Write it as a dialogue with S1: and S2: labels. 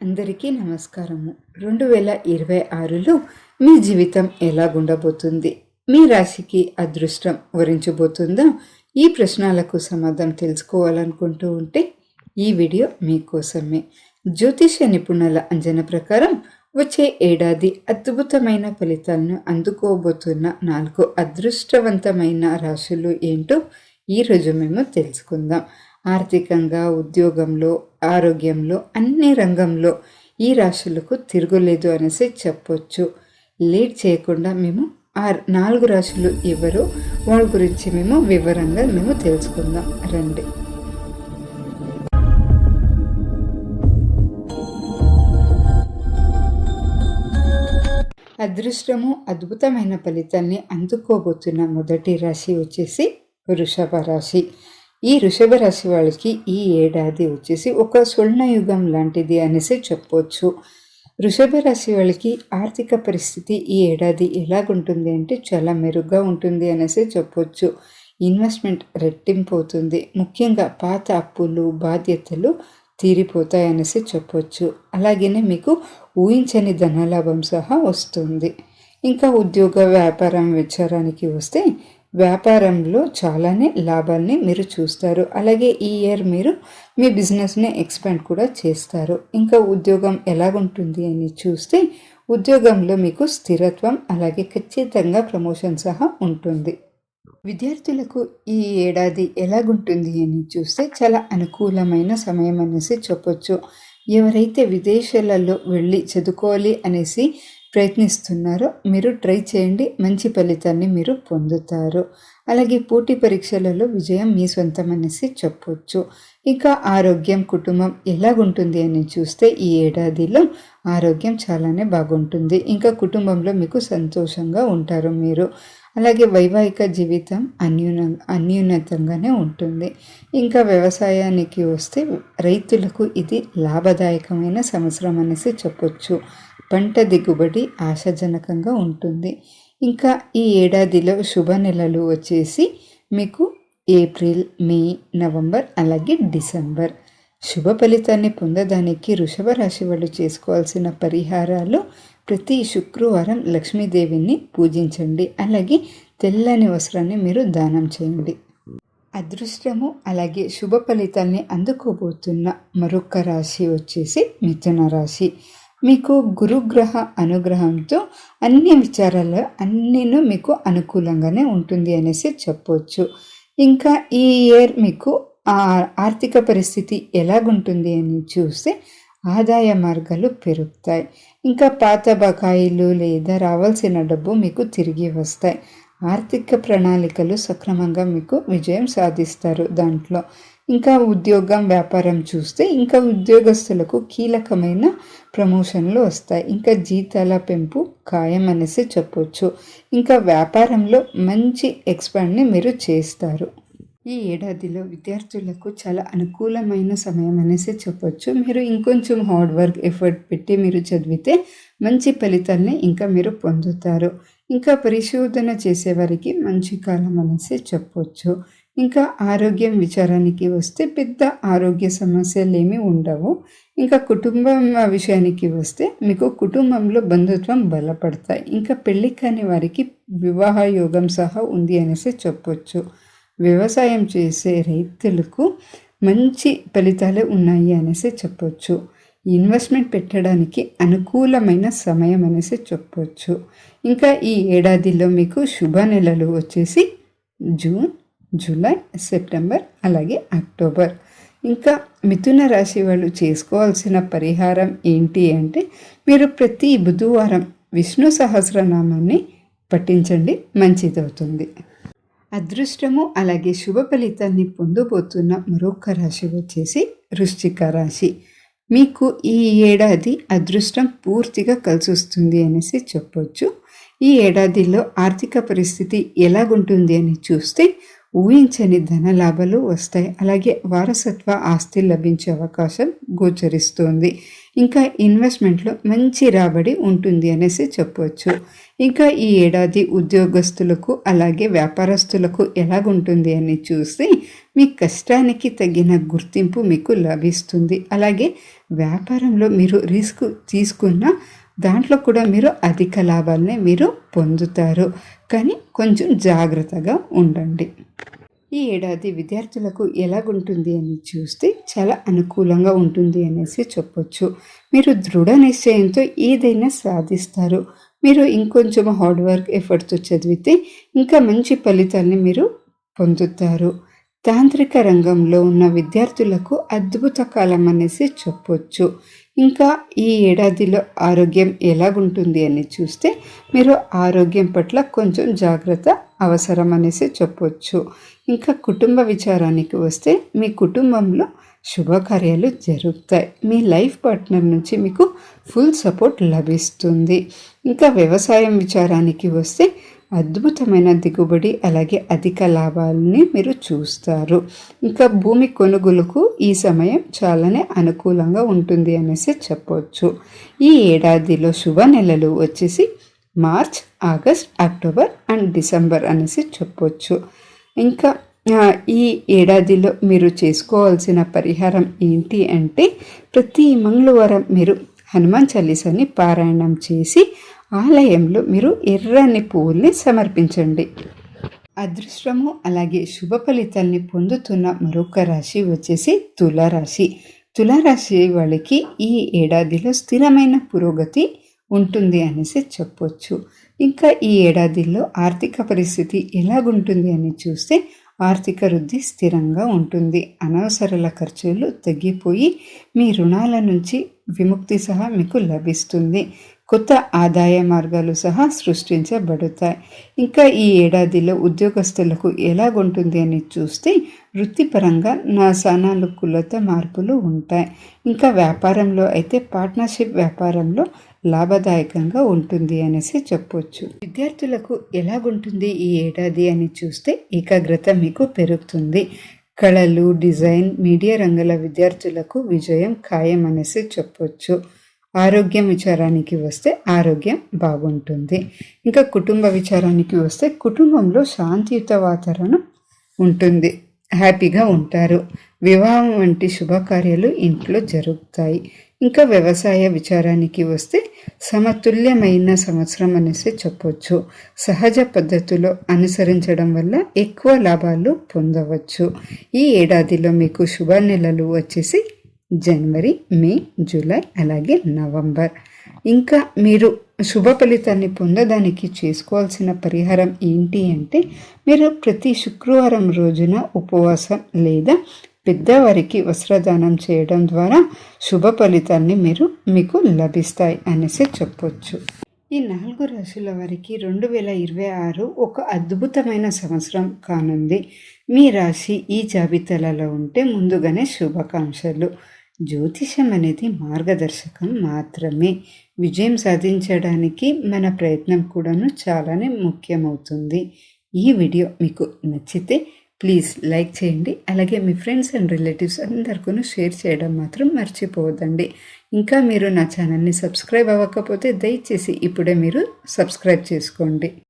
S1: అందరికీ నమస్కారము. రెండు వేల ఇరవై ఆరులో మీ జీవితం ఎలాగుండబోతుంది? మీ రాశికి అదృష్టం వరించబోతుందా? ఈ ప్రశ్నలకు సమాధానం తెలుసుకోవాలనుకుంటూ ఉంటే ఈ వీడియో మీకోసమే. జ్యోతిష నిపుణుల అంజన ప్రకారం వచ్చే ఏడాది అద్భుతమైన ఫలితాలను అందుకోబోతున్న నాలుగు అదృష్టవంతమైన రాశులు ఏంటో ఈరోజు మేము తెలుసుకుందాం. ఆర్థికంగా ఉద్యోగంలో ఆరోగ్యంలో అన్ని రంగంలో ఈ రాశులకు తిరుగులేదు అనేసి చెప్పొచ్చు. లేట్ చేయకుండా మేము ఆ నాలుగు రాశులు ఎవరు వాళ్ళ గురించి మేము వివరంగా మేము తెలుసుకుందాం. రండి. అదృష్టము అద్భుతమైన ఫలితాన్ని అందుకోబోతున్న మొదటి రాశి వచ్చేసి వృషభ రాశి. ఈ వృషభ రాశి వాళ్ళకి ఈ ఏడాది వచ్చేసి ఒక స్వర్ణయుగం లాంటిది అనేసి చెప్పొచ్చు. వృషభ రాశి వాళ్ళకి ఆర్థిక పరిస్థితి ఈ ఏడాది ఎలాగుంటుంది అంటే చాలా మెరుగ్గా ఉంటుంది అనేసి చెప్పొచ్చు. ఇన్వెస్ట్మెంట్ రెట్టింపు అవుతుంది. ముఖ్యంగా పాత అప్పులు బాధ్యతలు తీరిపోతాయనేసి చెప్పొచ్చు. అలాగనే మీకు ఊహించని ధనలాభం సహా వస్తుంది. ఇంకా ఉద్యోగ వ్యాపారం విచారానికి వస్తే వ్యాపారంలో చాలానే లాభాల్ని మీరు చూస్తారు. అలాగే ఈ ఇయర్ మీరు మీ బిజినెస్ని ఎక్స్పాండ్ కూడా చేస్తారు. ఇంకా ఉద్యోగం ఎలాగుంటుంది అని చూస్తే ఉద్యోగంలో మీకు స్థిరత్వం అలాగే ఖచ్చితంగా ప్రమోషన్ సహా ఉంటుంది. విద్యార్థులకు ఈ ఏడాది ఎలాగుంటుంది అని చూస్తే చాలా అనుకూలమైన సమయం అనేసి చెప్పొచ్చు. ఎవరైతే విదేశాలలో వెళ్ళి చదువుకోవాలి అనేసి ప్రయత్నిస్తున్నారో. మీరు ట్రై చేయండి. మంచి ఫలితాన్ని మీరు పొందుతారు. అలాగే పోటీ పరీక్షలలో విజయం మీ సొంతం అనేసి చెప్పొచ్చు. ఇంకా ఆరోగ్యం కుటుంబం ఎలాగుంటుంది అని చూస్తే ఈ ఏడాదిలో ఆరోగ్యం చాలానే బాగుంటుంది. ఇంకా కుటుంబంలో మీకు సంతోషంగా ఉంటారు మీరు. అలాగే వైవాహిక జీవితం అన్యూన అన్యూనతంగానే ఉంటుంది. ఇంకా వ్యవసాయానికి వస్తే రైతులకు ఇది లాభదాయకమైన సంవత్సరం అనేసి చెప్పొచ్చు. పంట దిగుబడి ఆశాజనకంగా ఉంటుంది. ఇంకా ఈ ఏడాదిలో శుభ నెలలు వచ్చేసి మీకు ఏప్రిల్ మే నవంబర్ అలాగే డిసెంబర్. శుభ ఫలితాన్ని పొందడానికి వృషభ రాశి వాళ్ళు చేసుకోవాల్సిన పరిహారాలు ప్రతి శుక్రవారం లక్ష్మీదేవిని పూజించండి. అలాగే తెల్లని వస్త్రాన్ని మీరు దానం చేయండి. అదృష్టము అలాగే శుభ ఫలితాన్ని అందుకోబోతున్న మరొక రాశి వచ్చేసి మిథున రాశి. మీకు గురుగ్రహ అనుగ్రహంతో అన్ని విచారాలు అన్నీను మీకు అనుకూలంగానే ఉంటుంది అనేసి చెప్పవచ్చు ఇంకా ఈ ఇయర్ మీకు ఆర్థిక పరిస్థితి ఎలాగుంటుంది అని చూస్తే ఆదాయ మార్గాలు పెరుగుతాయి. ఇంకా పాత బకాయిలు లేదా రావాల్సిన డబ్బు మీకు తిరిగి వస్తాయి. ఆర్థిక ప్రణాళికలు సక్రమంగా మీకు విజయం సాధిస్తారు దాంట్లో. ఇంకా ఉద్యోగం వ్యాపారం చూస్తే ఇంకా ఉద్యోగస్తులకు కీలకమైన ప్రమోషన్లు వస్తాయి. ఇంకా జీతాల పెంపు ఖాయం అనేసి చెప్పొచ్చు. ఇంకా వ్యాపారంలో మంచి ఎక్స్పాండ్ని మీరు చేస్తారు. ఈ ఏడాదిలో విద్యార్థులకు చాలా అనుకూలమైన సమయం అనేసి చెప్పొచ్చు. మీరు ఇంకొంచెం హార్డ్ వర్క్ ఎఫర్ట్ పెట్టి మీరు చదివితే మంచి ఫలితాల్ని ఇంకా మీరు పొందుతారు. ఇంకా పరిశోధన చేసేవారికి మంచి కాలం అనేసి చెప్పొచ్చు. ఇంకా ఆరోగ్యం విచారానికి వస్తే పెద్ద ఆరోగ్య సమస్యలు ఏమీ ఉండవు. ఇంకా కుటుంబం విషయానికి వస్తే మీకు కుటుంబంలో బంధుత్వం బలపడతాయి. ఇంకా పెళ్ళి కాని వారికి వివాహ యోగం సహా ఉంది అనేసి చెప్పొచ్చు. వ్యవసాయం చేసే రైతులకు మంచి ఫలితాలే ఉన్నాయి అనేసి చెప్పొచ్చు. ఇన్వెస్ట్మెంట్ పెట్టడానికి అనుకూలమైన సమయం అనేసి చెప్పొచ్చు. ఇంకా ఈ ఏడాదిలో మీకు శుభ నెలలు వచ్చేసి జూన్ జూలై సెప్టెంబర్ అలాగే అక్టోబర్. ఇంకా మిథున రాశి వాళ్ళు చేసుకోవాల్సిన పరిహారం ఏంటి అంటే మీరు ప్రతి బుధవారం విష్ణు సహస్రనామాన్ని పఠించండి మంచిదవుతుంది. అదృష్టము అలాగే శుభ ఫలితాన్ని పొందబోతున్న మరొక రాశి వచ్చేసి వృశ్చిక రాశి. మీకు ఈ ఏడాది అదృష్టం పూర్తిగా కలిసి వస్తుంది అనేసి చెప్పొచ్చు. ఈ ఏడాదిలో ఆర్థిక పరిస్థితి ఎలాగుంటుంది అని చూస్తే ఊహించని ధన లాభాలు వస్తాయి. అలాగే వారసత్వ ఆస్తి లభించే అవకాశం గోచరిస్తుంది. ఇంకా ఇన్వెస్ట్మెంట్లో మంచి రాబడి ఉంటుంది అనేసి చెప్పవచ్చు ఇంకా ఈ ఏడాది ఉద్యోగస్తులకు అలాగే వ్యాపారస్తులకు ఎలాగుంటుంది అని చూసి మీ కష్టానికి తగిన గుర్తింపు మీకు లభిస్తుంది. అలాగే వ్యాపారంలో మీరు రిస్క్ తీసుకున్న దాంట్లో కూడా మీరు అధిక లాభాలనే మీరు పొందుతారు. కానీ కొంచెం జాగ్రత్తగా ఉండండి. ఈ ఏడాది విద్యార్థులకు ఎలాగుంటుంది అని చూస్తే చాలా అనుకూలంగా ఉంటుంది అనేసి చెప్పొచ్చు. మీరు దృఢ నిశ్చయంతో ఏదైనా సాధిస్తారు. మీరు ఇంకొంచెం హార్డ్ వర్క్ ఎఫర్ట్తో చదివితే ఇంకా మంచి ఫలితాల్ని మీరు పొందుతారు. తాంత్రిక రంగంలో ఉన్న విద్యార్థులకు అద్భుత కాలం అనేసి చెప్పొచ్చు. ఇంకా ఈ ఏడాదిలో ఆరోగ్యం ఎలాగుంటుంది అని చూస్తే మీరు ఆరోగ్యం పట్ల కొంచెం జాగ్రత్త అవసరం అనేసి చెప్పొచ్చు. ఇంకా కుటుంబ విచారానికి వస్తే మీ కుటుంబంలో శుభకార్యాలు జరుగుతాయి. మీ లైఫ్ పార్ట్నర్ నుంచి మీకు ఫుల్ సపోర్ట్ లభిస్తుంది. ఇంకా వ్యవసాయం విచారానికి వస్తే అద్భుతమైన దిగుబడి అలాగే అధిక లాభాలని మీరు చూస్తారు. ఇంకా భూమి కొనుగోలుకు ఈ సమయం చాలానే అనుకూలంగా ఉంటుంది అనేసి చెప్పవచ్చు ఈ ఏడాదిలో శుభ నెలలు వచ్చేసి March August October and December అనేసి చెప్పవచ్చు ఇంకా ఈ ఏడాదిలో మీరు చేసుకోవాల్సిన పరిహారం ఏంటి అంటే ప్రతి మంగళవారం మీరు హనుమాన్ చాలీసాని పారాయణం చేసి ఆలయంలో మీరు ఎర్రని పువ్వుల్ని సమర్పించండి. అదృష్టము అలాగే శుభ ఫలితాల్ని పొందుతున్న మరొక రాశి వచ్చేసి తులారాశి. తులారాశి వాళ్ళకి ఈ ఏడాదిలో స్థిరమైన పురోగతి ఉంటుంది అనేసి చెప్పొచ్చు. ఇంకా ఈ ఏడాదిలో ఆర్థిక పరిస్థితి ఎలాగుంటుంది అని చూస్తే ఆర్థిక వృద్ధి స్థిరంగా ఉంటుంది. అనవసరాల ఖర్చులు తగ్గిపోయి మీ రుణాల నుంచి విముక్తి సహా మీకు లభిస్తుంది. కొత్త ఆదాయ మార్గాలు సహా సృష్టించబడతాయి. ఇంకా ఈ ఏడాదిలో ఉద్యోగస్తులకు ఎలాగుంటుంది అని చూస్తే వృత్తిపరంగా నా సానానుకూలత మార్పులు ఉంటాయి. ఇంకా వ్యాపారంలో అయితే పార్ట్నర్షిప్ వ్యాపారంలో లాభదాయకంగా ఉంటుంది అనేసి చెప్పొచ్చు. విద్యార్థులకు ఎలాగుంటుంది ఈ ఏడాది అని చూస్తే ఏకాగ్రత మీకు పెరుగుతుంది. కళలు డిజైన్ మీడియా రంగాల విద్యార్థులకు విజయం ఖాయం అనేసి చెప్పొచ్చు. ఆరోగ్యం విచారానికి వస్తే ఆరోగ్యం బాగుంటుంది. ఇంకా కుటుంబ విచారానికి వస్తే కుటుంబంలో శాంతియుత వాతావరణం ఉంటుంది. హ్యాపీగా ఉంటారు. వివాహం వంటి శుభకార్యాలు ఇంట్లో జరుగుతాయి. ఇంకా వ్యవసాయ విచారానికి వస్తే సమతుల్యమైన సంవత్సరం అనేసి చెప్పొచ్చు. సహజ పద్ధతిలో అనుసరించడం వల్ల ఎక్కువ లాభాలు పొందవచ్చు. ఈ ఏడాదిలో మీకు శుభ నెలలు వచ్చేసి జనవరి మే జూలై అలాగే నవంబర్. ఇంకా మీరు శుభ ఫలితాన్ని పొందడానికి చేసుకోవాల్సిన పరిహారం ఏంటి అంటే మీరు ప్రతి శుక్రవారం రోజున ఉపవాసం లేదా పెద్దవారికి వస్త్రదానం చేయడం ద్వారా శుభ ఫలితాన్ని మీరు మీకు లభిస్తాయి అనేసి చెప్పొచ్చు. ఈ నాలుగు రాశుల వారికి రెండు వేల ఇరవై ఆరు ఒక అద్భుతమైన సంవత్సరం కానుంది. మీ రాశి ఈ జాబితాలలో ఉంటే ముందుగానే శుభాకాంక్షలు. జ్యోతిషం అనేది మార్గదర్శకం మాత్రమే. విజయం సాధించడానికి మన ప్రయత్నం కూడాను చాలానే ముఖ్యమవుతుంది. ఈ వీడియో మీకు నచ్చితే ప్లీజ్ లైక్ చేయండి. అలాగే మీ ఫ్రెండ్స్ అండ్ రిలేటివ్స్ అందరికీ షేర్ చేయడం మాత్రం మర్చిపోవద్దండి. ఇంకా మీరు నా ఛానల్ని సబ్స్క్రైబ్ అవ్వకపోతే దయచేసి ఇప్పుడే మీరు సబ్స్క్రైబ్ చేసుకోండి.